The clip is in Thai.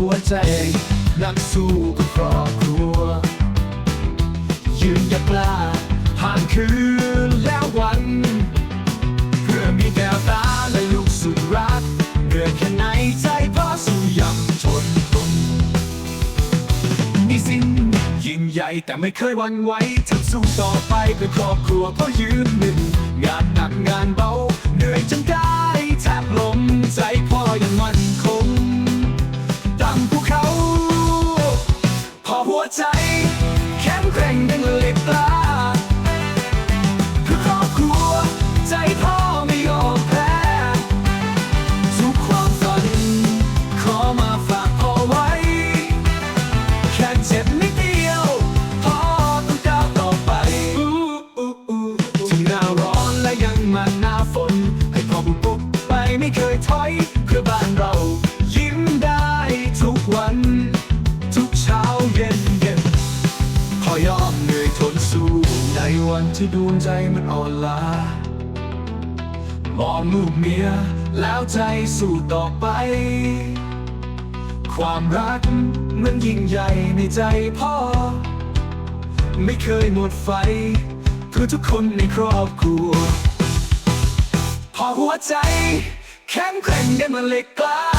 หัวใจ นักสู้กับครอบครัว ยืนหยัดกล้าห่างคืนแล้ววัน เพื่อมีแววตาและลูกสุดรักเหนื่อยแค่ไหนใจพอสู้ยังทนทนมีสิ้นยิ่งใหญ่แต่ไม่เคยวันไหวทำสู้ต่อไปเพื่อครอบครัวเพราะยืนหนึ่งงานหนัก หัวใจ วันที่ดวงใจมันอ่อนล้ามองลูกเมียแล้วใจสู้ต่อไป ความรักมันยิ่งใหญ่ในใจพ่อ ไม่เคยหมดไฟเพื่อทุกคนในครอบครัว พอหัวใจแข็งแกร่งได้มาเล็กกล้า